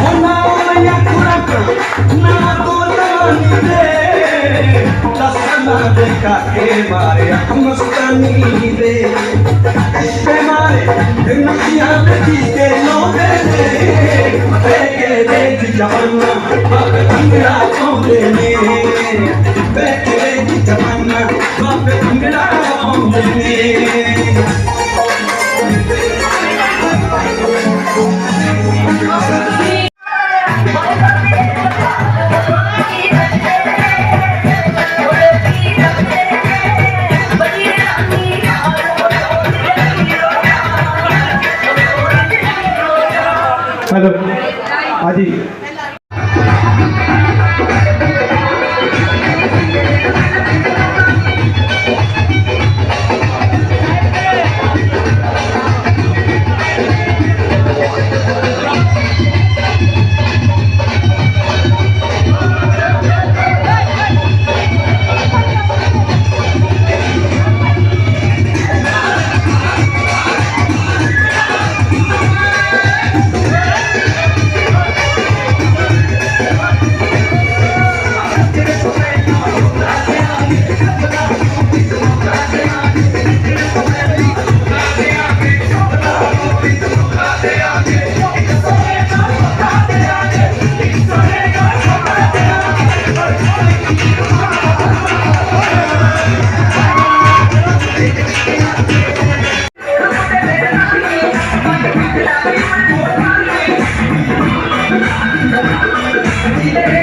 ਉਹਨਾਂ ਆਇਆ ਖੁਰਾਕ ਨਾ ਕੋਤਾਨੀ ਦੇ ਦਸਨਾ ਦੇ ਕਾਕੇ ਮਾਰਿਆ ਮਸਤਾਨੀ ਦੇ ਤੇ ਮਾਰੇ ਨਖੀਆਂ ਦੇ ਦੀਦੇ ਲੋਦੇ ਨੇ ਬੇਕੇ ਦੇ ਜਵਾਨਾ ਬਾਪ ਭੰਗੜਾ ਪਾਉਂਦੇ ਨੇ ਬੇਕੇ ਦੇ ਜਵਾਨਾ ਬਾਪ ਭੰਗੜਾ ਪਾਉਂਦੇ ਨੇ Yeah.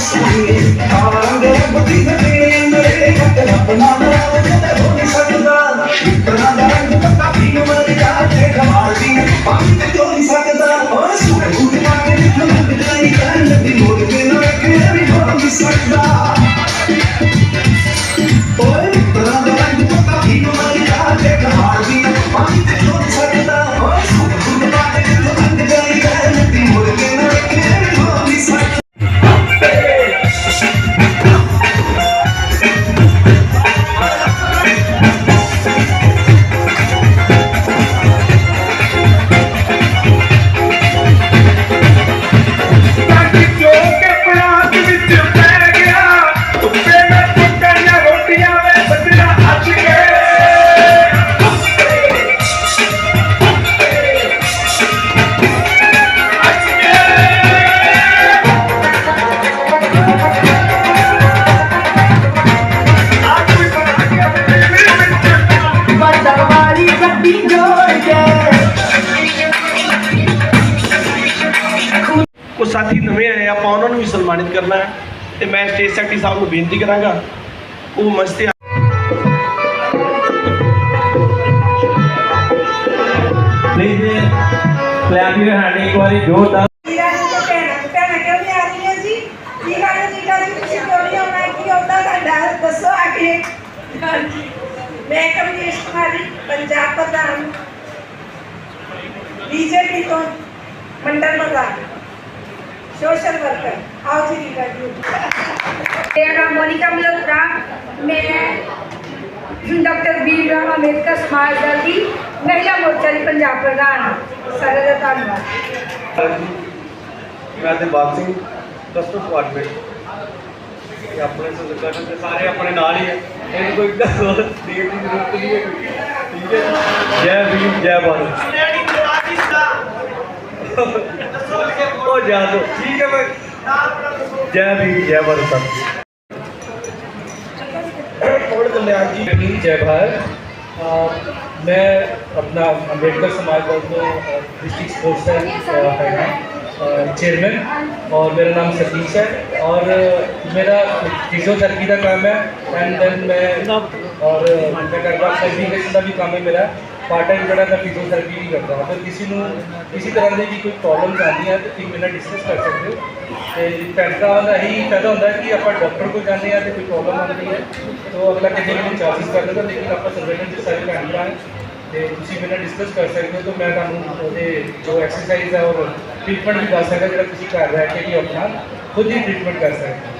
I've seen. ਸਾਥੀ ਨਵੇਂ ਆਏ ਆਪਾਂ ਉਹਨਾਂ ਨੂੰ ਵੀ ਸਨਮਾਨਿਤ ਕਰਨਾ ਹੈ। ਤੇ ਮੈਂ ਸਟੇਜ ਸੈਕਟਰੀ ਸਾਹਿਬ ਨੂੰ ਬੇਨਤੀ ਕਰਾਂਗਾ ਉਹ ਮੰਚ ਤੇ ਪਲੀਜ਼ ਕਲੈਪ ਯੂਰ ਹੈਂਡ ਇੱਕ ਵਾਰੀ ਵੀਰਾਂ ਨੂੰ ਤੇ ਭੈਣਾਂ ਨੂੰ ਭੈਣਾਂ ਕਿਉਂ ਨਹੀਂ ਆ ਰਹੀਆਂ ਜੀ ਕੀ ਗੱਲ ਨੀਤਾ ਜੀ ਤੁਸੀਂ ਕਿਉਂ ਨਹੀਂ ਆਉਣਾ ਕੀ ਆਉਂਦਾ ਤੁਹਾਡਾ ਦੱਸੋ ਆ ਕੇ ਹਾਂਜੀ ਮੈਂ ਕਮਲੇਸ਼ ਕੁਮਾਰੀ ਪੰਜਾਬ ਪ੍ਰਧਾਨ ਬੀਜੇਪੀ ਤੋਂ ਮੰਡਲ ਪ੍ਰਧਾਨ ਸੋਸ਼ਲ ਵਰਕਰ ਆਓ ਜੀ ਰਿਗਾਰਡਿੰਗ मेरा नाम मोनिका मल्होत्रा मैं डॉक्टर बी राम अंबेडकर समाज दल ਦੀ ਮਹਿਲਾ ਮੋਰਚਾ ਦੀ ਪੰਜਾਬ ਪ੍ਰਧਾਨ ਹਾਂ। ਸਾਰਿਆਂ ਦਾ ਧੰਨਵਾਦ ਮੈਂ ਦਿਲਬਾਗ ਸਿੰਘ ਕਸਟਮ ਡਿਪਾਰਟਮੈਂਟ ਇਹ ਆਪਣੇ ਸੰਗਠਨ ਦੇ ਸਾਰੇ ਆਪਣੇ ਨਾਲ ਹੀ ਹੈ ਇਹਨੂੰ ਕੋਈ ਗੱਲ ਦੇਣ ਦੀ ਜ਼ਰੂਰਤ ਨਹੀਂ ਹੈ जय भीम जय भारत। ओ ठीक है भाई जय भीम जय भारत। जी जय भारत मैं अपना अंबेडकर समाज वर्ग डिस्ट्रिक्ट स्पोर्ट्स है चेयरमैन और मेरा नाम सतीश है और मेरा फिजियोथेरेपी का काम है एंड देन मैं ਔਰ ਮੈਂ ਕਰਵਾ ਸਰਟੀਫਿਕੇਸ਼ਨ ਦਾ ਵੀ ਕੰਮ ਹੈ ਮੇਰਾ ਪਾਰਟ ਟਾਈਮ ਜਿਹੜਾ ਮੈਂ ਫਿਜ਼ੀਓਥੈਰੇਪੀ ਵੀ ਕਰਦਾ ਅਗਰ ਕਿਸੇ ਨੂੰ ਕਿਸੇ ਤਰ੍ਹਾਂ ਦੀ ਵੀ ਕੋਈ ਪ੍ਰੋਬਲਮ ਆਉਂਦੀ ਹੈ, ਤਾਂ ਤੁਸੀਂ ਮੇਰੇ ਨਾਲ ਡਿਸਕਸ ਕਰ ਸਕਦੇ ਹੋ। ਤੇ ਪੈਸਾ ਦਾ ਹੀ ਫਾਇਦਾ ਹੁੰਦਾ ਕਿ ਆਪਾਂ ਡਾਕਟਰ ਕੋਲ ਜਾਂਦੇ ਆ ਤੇ ਕੋਈ ਪ੍ਰੋਬਲਮ ਆਉਂਦੀ ਹੈ, ਤਾਂ ਅਗਲਾ ਕਿਸੇ ਨੂੰ ਚਾਰਜਸ ਕਰ ਦਿੰਦਾ, ਲੇਕਿਨ ਆਪਾਂ ਸਰਵੇਲੈਂਸ ਦੇ ਸਾਰੇ ਕੈਂਡਲਾ ਹੈ ਤੇ ਤੁਸੀਂ ਮੇਰੇ ਨਾਲ ਡਿਸਕਸ ਕਰ ਸਕਦੇ ਹੋ, ਤਾਂ ਮੈਂ ਤੁਹਾਨੂੰ ਉਹਦੇ ਜੋ ਐਕਸਰਸਾਈਜ਼ ਹੈ ਉਹ ਟ੍ਰੀਟਮੈਂਟ ਵੀ ਦੱਸ ਸਕਦਾ ਜਿਹੜਾ ਤੁਸੀਂ ਕਰ ਰਹੇ ਕਿ ਵੀ ਆਪਣਾ ਖੁਦ ਹੀ ਟ੍ਰੀਟਮੈਂਟ ਕਰ ਸਕਦੇ